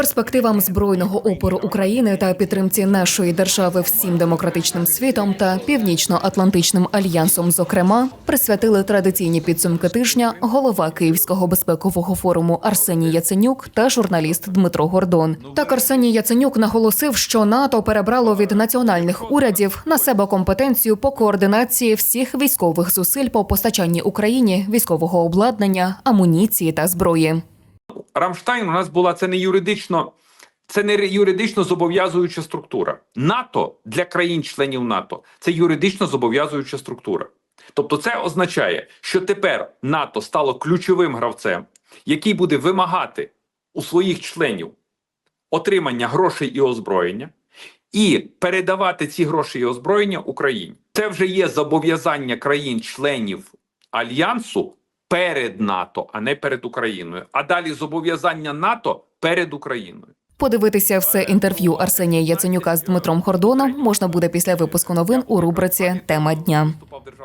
перспективам збройного опору України та підтримці нашої держави всім демократичним світом та північно-атлантичним альянсом, зокрема, присвятили традиційні підсумки тижня голова Київського безпекового форуму Арсеній Яценюк та журналіст Дмитро Гордон. Так Арсеній Яценюк наголосив, що НАТО перебрало від національних урядів на себе компетенцію по координації всіх військових зусиль по постачанні Україні військового обладнання, амуніції та зброї. Рамштайн у нас була це не юридично, це не юридично зобов'язуюча структура. НАТО для країн-членів НАТО це юридично зобов'язуюча структура. Тобто, це означає, що тепер НАТО стало ключовим гравцем, який буде вимагати у своїх членів отримання грошей і озброєння, і передавати ці гроші і озброєння Україні. Це вже є зобов'язання країн-членів альянсу перед НАТО, а не перед Україною. А далі зобов'язання НАТО перед Україною. Подивитися все інтерв'ю Арсенія Яценюка з Дмитром Хордоном можна буде після випуску новин у рубриці Тема дня.